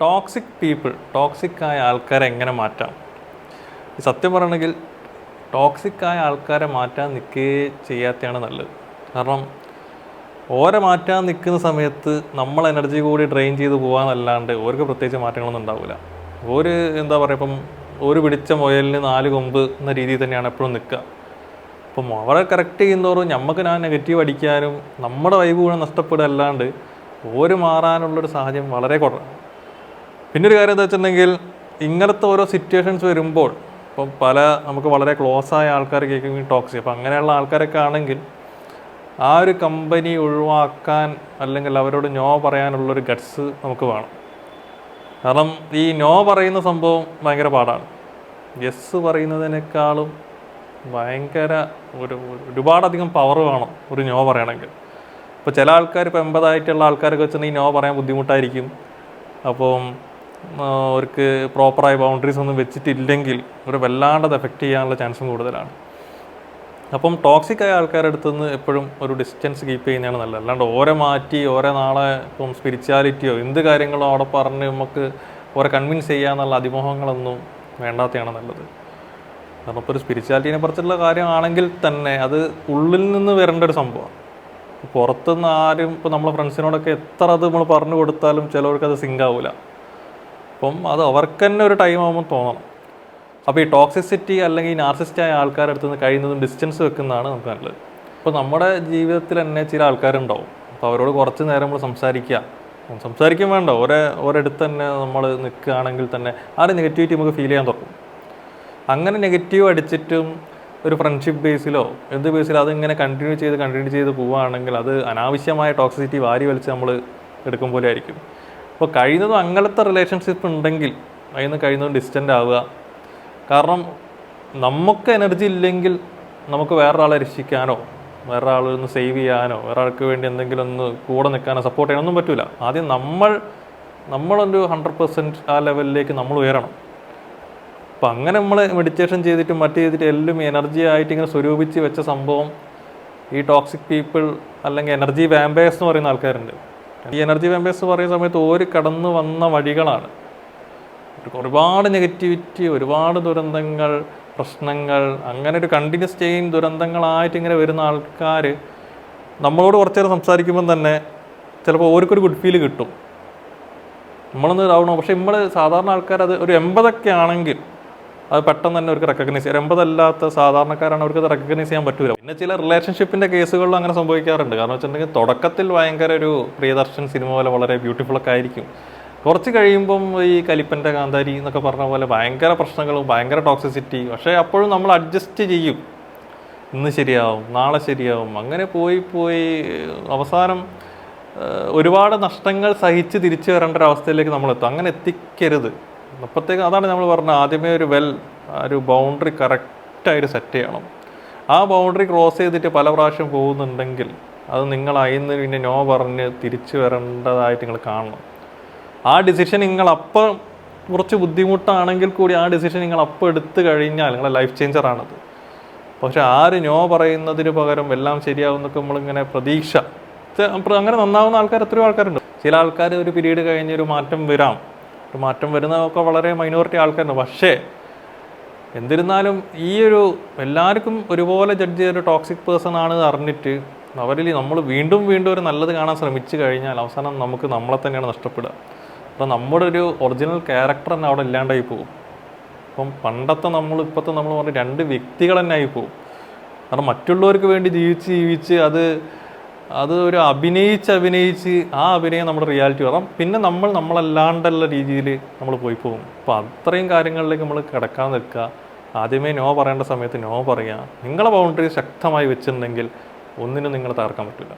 Toxic people toxic ആയ ആൾക്കാരെ എങ്ങനെ മാറ്റാം? സത്യം പറയണമെങ്കിൽ ടോക്സിക് ആയ ആൾക്കാരെ മാറ്റാൻ നിൽക്കുകയെ ചെയ്യാത്തതാണ് നല്ലത്. കാരണം ഓരെ മാറ്റാൻ നിൽക്കുന്ന സമയത്ത് നമ്മൾ എനർജി കൂടി ഡ്രെയിൻ ചെയ്ത് പോകാമെന്നല്ലാണ്ട് ഓർക്ക് പ്രത്യേകിച്ച് മാറ്റങ്ങളൊന്നും ഉണ്ടാവില്ല. ഒരു എന്താ പറയുക ഇപ്പം ഒരു പിടിച്ച മുയലിന് നാല് കൊമ്പ് എന്ന രീതിയിൽ തന്നെയാണ് എപ്പോഴും നിൽക്കുക. അപ്പം അവരെ കറക്റ്റ് ചെയ്യുന്നതോറും നമുക്ക് ഞാൻ നെഗറ്റീവ് അടിക്കാനും നമ്മുടെ വൈബ് കൂടെ നഷ്ടപ്പെടുക അല്ലാണ്ട് ഓര് മാറാനുള്ളൊരു സാഹചര്യം വളരെ കുറവാണ്. പിന്നെ ഒരു കാര്യം എന്താ വെച്ചിട്ടുണ്ടെങ്കിൽ ഇങ്ങനത്തെ ഓരോ സിറ്റുവേഷൻസ് വരുമ്പോൾ ഇപ്പം പല നമുക്ക് വളരെ ക്ലോസ് ആയ ആൾക്കാർ കേൾക്കുമെങ്കിൽ ടോക്സി അപ്പം അങ്ങനെയുള്ള ആൾക്കാരൊക്കെ ആണെങ്കിൽ ആ ഒരു കമ്പനി ഒഴിവാക്കാൻ അല്ലെങ്കിൽ അവരോട് നോ പറയാനുള്ളൊരു ഗട്സ് നമുക്ക് വേണം. കാരണം ഈ നോ പറയുന്ന സംഭവം ഭയങ്കര പാടാണ്. യെസ് പറയുന്നതിനേക്കാളും ഭയങ്കര ഒരു ഒരുപാടധികം പവർ വേണം ഒരു നോ പറയണമെങ്കിൽ. ഇപ്പോൾ ചില ആൾക്കാർ ഇപ്പോൾ എൺപതായിട്ടുള്ള ആൾക്കാരൊക്കെ വെച്ചിട്ടുണ്ടെങ്കിൽ നോ പറയാൻ ബുദ്ധിമുട്ടായിരിക്കും. അപ്പം അവർക്ക് പ്രോപ്പറായ ബൗണ്ടറീസ് ഒന്നും വെച്ചിട്ടില്ലെങ്കിൽ ഒരു വല്ലാണ്ട് അത് എഫക്റ്റ് ചെയ്യാനുള്ള ചാൻസും കൂടുതലാണ്. അപ്പം ടോക്സിക് ആയ ആൾക്കാരുടെ അടുത്ത് നിന്ന് എപ്പോഴും ഒരു ഡിസ്റ്റൻസ് കീപ്പ് ചെയ്യുന്നതാണ് നല്ലത്. അല്ലാണ്ട് ഓരെ മാറ്റി ഓരോ നാളെ ഇപ്പം സ്പിരിച്വാലിറ്റിയോ എന്ത് കാര്യങ്ങളോ അവിടെ പറഞ്ഞ് നമുക്ക് ഓരോ കൺവിൻസ് ചെയ്യാന്നുള്ള അതിമോഹങ്ങളൊന്നും വേണ്ടാത്തതാണ് നല്ലത്. കാരണം ഇപ്പോൾ ഒരു സ്പിരിച്വാലിറ്റിനെ കുറിച്ചുള്ള കാര്യമാണെങ്കിൽ തന്നെ അത് ഉള്ളിൽ നിന്ന് വരേണ്ട ഒരു സംഭവമാണ് പുറത്തുനിന്ന് ആരും ഇപ്പോൾ നമ്മളെ ഫ്രണ്ട്സിനോടൊക്കെ എത്ര അത് നമ്മൾ പറഞ്ഞു കൊടുത്താലും ചിലവർക്ക് അത് സിങ്ക് ആവില്ല അപ്പം അത് അവർക്ക് തന്നെ ഒരു ടൈം ആകുമ്പോൾ തോന്നണം. അപ്പോൾ ഈ ടോക്സിസിറ്റി അല്ലെങ്കിൽ ഈ നാർസിസ്റ്റ് ആയ ആൾക്കാരുടെ അടുത്ത് നിന്ന് കഴിയുന്നതും ഡിസ്റ്റൻസ് വെക്കുന്നതാണ് നമുക്ക് നല്ലത്. അപ്പോൾ നമ്മുടെ ജീവിതത്തിൽ തന്നെ ചില ആൾക്കാരുണ്ടാവും. അപ്പോൾ അവരോട് കുറച്ച് നേരം നമ്മൾ സംസാരിക്കുക. സംസാരിക്കും വേണ്ട. ഒരേ ഒരിടത്ത് തന്നെ നമ്മൾ നിൽക്കുകയാണെങ്കിൽ തന്നെ ആ ഒരു നെഗറ്റിവിറ്റി നമുക്ക് ഫീൽ ചെയ്യാൻ തുടങ്ങും. അങ്ങനെ നെഗറ്റീവ് അടിച്ചിട്ടും ഒരു ഫ്രണ്ട്ഷിപ്പ് ബേസിലോ എന്ത് ബേസിലോ അതിങ്ങനെ കണ്ടിന്യൂ ചെയ്ത് കണ്ടിന്യൂ ചെയ്ത് പോവുകയാണെങ്കിൽ അത് അനാവശ്യമായ ടോക്സിസിറ്റി വാരി വലിച്ച് നമ്മൾ എടുക്കും പോലെ ആയിരിക്കും. അപ്പോൾ കഴിയുന്നതും അങ്ങനത്തെ റിലേഷൻഷിപ്പ് ഉണ്ടെങ്കിൽ അതിൽ നിന്ന് കഴിയുന്നതും ഡിസ്റ്റന്റ് ആവുക. കാരണം നമുക്ക് എനർജി ഇല്ലെങ്കിൽ നമുക്ക് വേറൊരാളെ രക്ഷിക്കാനോ വേറെ ഒന്ന് സേവ് ചെയ്യാനോ വേറൊരാൾക്ക് വേണ്ടി എന്തെങ്കിലും ഒന്ന് കൂടെ നിൽക്കാനോ സപ്പോർട്ട് ചെയ്യാനൊന്നും പറ്റില്ല ആദ്യം നമ്മൾ നമ്മളൊരു ഹൺഡ്രഡ് പെർസെന്റ് ആ ലെവലിലേക്ക് നമ്മൾ ഉയരണം. അപ്പം അങ്ങനെ നമ്മൾ മെഡിറ്റേഷൻ ചെയ്തിട്ട് മറ്റു ചെയ്തിട്ട് എല്ലാം എനർജി ആയിട്ട് ഇങ്ങനെ സ്വരൂപിച്ച് വെച്ച സംഭവം ഈ ടോക്സിക് പീപ്പിൾ അല്ലെങ്കിൽ എനർജി വാമ്പയേഴ്സ് എന്ന് പറയുന്ന ആൾക്കാരുണ്ട്. ഈ എനർജി വെമ്പേഴ്സ് പറയുന്ന സമയത്ത് ഓര് കടന്നു വന്ന വഴികളാണ്. ഒരുപാട് നെഗറ്റിവിറ്റി ഒരുപാട് ദുരന്തങ്ങൾ പ്രശ്നങ്ങൾ അങ്ങനെ ഒരു കണ്ടിന്യൂസ് ചെയിൻ ദുരന്തങ്ങളായിട്ട് ഇങ്ങനെ വരുന്ന ആൾക്കാർ നമ്മളോട് കുറച്ച് നേരം സംസാരിക്കുമ്പം തന്നെ ചിലപ്പോൾ ഓർക്കൊരു ഗുഡ് ഫീൽ കിട്ടും. നമ്മളൊന്ന് ഇതാവണോ പക്ഷേ നമ്മൾ സാധാരണ ആൾക്കാർ അത് ഒരു എൺപതൊക്കെ ആണെങ്കിൽ അത് പെട്ടെന്ന് തന്നെ അവർക്ക് റെക്കഗ്നൈസ് ചെയ്യാം. എൺപതല്ലാത്ത സാധാരണക്കാരാണ് അവർക്ക് അത് റെക്കഗ്നൈസ് ചെയ്യാൻ പറ്റൂല. പിന്നെ ചില റിലേഷൻഷിപ്പിന്റെ കേസുകളിലും അങ്ങനെ സംഭവിക്കാറുണ്ട്. കാരണം വെച്ചിട്ടുണ്ടെങ്കിൽ തുടക്കത്തിൽ ഭയങ്കര ഒരു പ്രിയദർശൻ സിനിമ പോലെ വളരെ ബ്യൂട്ടിഫുൾ ഒക്കെ ആയിരിക്കും. കുറച്ച് കഴിയുമ്പം ഈ കലിപ്പന്റെ കാന്താരി എന്നൊക്കെ പറഞ്ഞ പോലെ ഭയങ്കര പ്രശ്നങ്ങളും ഭയങ്കര ടോക്സിസിറ്റി പക്ഷേ അപ്പോഴും നമ്മൾ അഡ്ജസ്റ്റ് ചെയ്യും. ഇന്ന് ശരിയാവും നാളെ ശരിയാവും. അങ്ങനെ പോയി പോയി അവസാനം ഒരുപാട് നഷ്ടങ്ങൾ സഹിച്ച് തിരിച്ചു വരേണ്ട ഒരു അവസ്ഥയിലേക്ക് നമ്മൾ എത്തും അങ്ങനെ എത്തിക്കരുത്. അപ്പോഴത്തേക്ക് അതാണ് നമ്മൾ പറഞ്ഞത് ആദ്യമേ ഒരു വെൽ ഒരു ബൗണ്ടറി കറക്റ്റായിട്ട് സെറ്റ് ചെയ്യണം. ആ ബൗണ്ടറി ക്രോസ് ചെയ്തിട്ട് പല പ്രാവശ്യം പോകുന്നുണ്ടെങ്കിൽ അത് നിങ്ങൾ അയിന്ന് പിന്നെ നോ പറഞ്ഞ് തിരിച്ചു വരേണ്ടതായിട്ട് നിങ്ങൾ കാണണം. ആ ഡിസിഷൻ നിങ്ങൾ അപ്പം കുറച്ച് ബുദ്ധിമുട്ടാണെങ്കിൽ കൂടി ആ ഡിസിഷൻ നിങ്ങൾ അപ്പം എടുത്തു കഴിഞ്ഞാൽ നിങ്ങളെ ലൈഫ് ചേഞ്ചറാണത് പക്ഷെ ആര് നോ പറയുന്നതിന് പകരം എല്ലാം ശരിയാവും എന്നൊക്കെ നമ്മളിങ്ങനെ പ്രതീക്ഷ. അങ്ങനെ നന്നാവുന്ന ആൾക്കാർ എത്രയോ ആൾക്കാരുണ്ട്. ചില ആൾക്കാർ ഒരു പീരീഡ് കഴിഞ്ഞ് ഒരു മാറ്റം വരാം. ഒരു മാറ്റം വരുന്നതൊക്കെ വളരെ മൈനോറിറ്റി ആൾക്കാരുണ്ട് പക്ഷേ എന്നിരുന്നാലും ഈ ഒരു എല്ലാവർക്കും ഒരുപോലെ ജഡ്ജ് ചെയ്തൊരു ടോക്സിക് പേഴ്സൺ ആണ് അറിഞ്ഞിട്ട് അവരിൽ നമ്മൾ വീണ്ടും വീണ്ടും ഒരു നല്ലത് കാണാൻ ശ്രമിച്ചു കഴിഞ്ഞാൽ അവസാനം നമുക്ക് നമ്മളെ തന്നെയാണ് നഷ്ടപ്പെടുക. അപ്പോൾ നമ്മുടെ ഒരു ഒറിജിനൽ ക്യാരക്ടർ തന്നെ അവിടെ ഇല്ലാണ്ടായി പോകും. അപ്പം പണ്ടത്തെ നമ്മൾ ഇപ്പോഴത്തെ നമ്മൾ പറഞ്ഞ രണ്ട് വ്യക്തികൾ തന്നെ ആയി പോകും. കാരണം മറ്റുള്ളവർക്ക് വേണ്ടി ജീവിച്ച് ജീവിച്ച് അത് അത് ഒരു അഭിനയിച്ച് അഭിനയിച്ച് ആ അഭിനയം നമ്മുടെ റിയാലിറ്റി വരാം പിന്നെ നമ്മൾ നമ്മളല്ലാണ്ടുള്ള രീതിയിൽ നമ്മൾ പോയി പോകും. അപ്പോൾ അത്രയും കാര്യങ്ങളിലേക്ക് നമ്മൾ കിടക്കാൻ നിൽക്കുക. ആദ്യമേ നോ പറയേണ്ട സമയത്ത് നോ പറയുക. നിങ്ങളെ ബൗണ്ടറി ശക്തമായി വെച്ചിട്ടുണ്ടെങ്കിൽ ഒന്നിനും നിങ്ങൾ തകർക്കാൻ പറ്റില്ല.